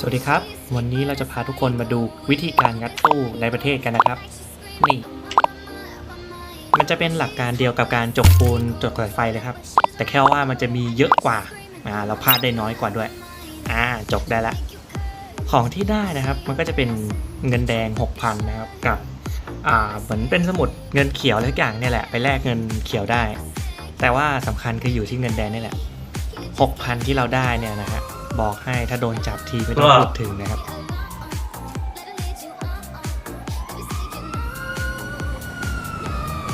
สวัสดีครับ วันนี้เราจะพาทุกคนมาดูวิธีการงัดตู้ในประเทศกันนะครับ นี่ มันจะเป็นหลักการเดียวกับการจกปูนจกสายไฟเลยครับ แต่แค่ว่ามันจะมีเยอะกว่าอ่าเราพลาดได้น้อยกว่าด้วย อ่าจกได้ละ ของที่ได้นะครับ มันก็จะเป็นเงินแดง 6,000 นะครับกับอ่าเหมือนเป็นสมุดเงินเขียวอะไรทุกอย่างเนี่ยแหละไปแลกเงินเขียวได้ แต่ว่าสำคัญคืออยู่ที่เงินแดงนี่แหละ 6,000 ที่เราได้เนี่ยนะฮะ บอกให้ถ้าโดนจับทีไม่ต้องพูดถึงนะครับ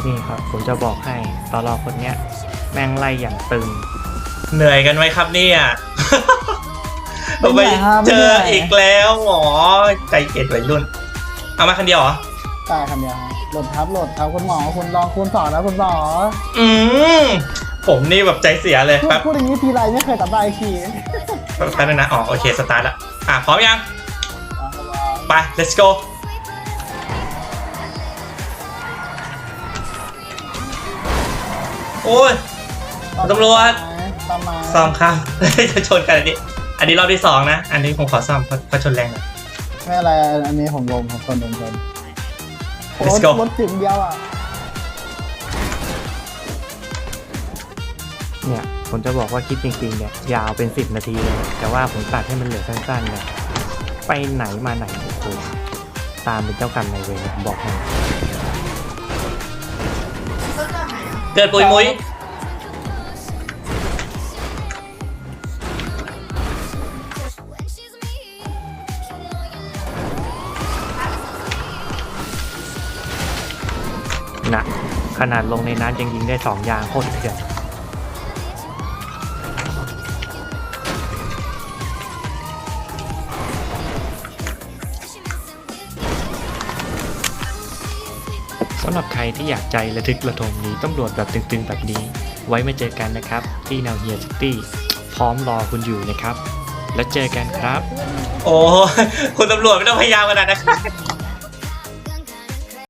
นี่ครับผมจะบอกให้ตอนรอคนเนี้ย แม่งไล่อย่างตึง เหนื่อยกันไหมครับเนี่ยไม่เหนื่อยครับไม่เจเหนื่ออยอีกแล้วหมอใจเอ็ดวัยรุ่น เอามาคันเดียวเหรอตายคำเดียวครับโหลดครับโหลดครับคุณหมอคุณลองคุณสอนนะคุณหมออืมผมนี่แบบใจเสียเลยพูดแป๊บพูดอย่างนี้ทีไรไม่เคยตัดได้ที แป๊บนึงนะ อ๋อ โอเค สตาร์ทละ อะ พร้อมยัง ไป let's go โอ้ยตำรวจตามมาซ่อมครับจะชนกันอันนี้ อันนี้รอบที่สองนะ อันนี้ผมขอซ่อมเพราะเพราะชนแรงหน่อยไม่อะไร อันนี้ผมลงผมคนลงคนโอ้ Let's go รถจิ๋มเดียวอะ เนี่ยผมจะบอกว่าคลิปจริงๆเนี่ยยาวเป็น 10 นาทีเลยแต่ว่าผมตัดให้มันเหลือสั้นๆเนี่ยไปไหนมาไหนโอ้โหตามเป็นเจ้ากรรมนายเวรผมบอกให้เกิดปุยมุยนะขนาดลงในน้ำยังยิงได้สองยางโคตรเถื่อน สำหรับใครที่อยากใจระทึกระทมหนีตำรวจแบบตึงๆแบบนี้ ไว้มาเจอกันนะครับ ที่แนวเฮียซิตี้พร้อมรอคุณอยู่นะครับ แล้วเจอกันครับ โอ้คุณตำรวจไม่ต้องพยายามขนาดนะครับ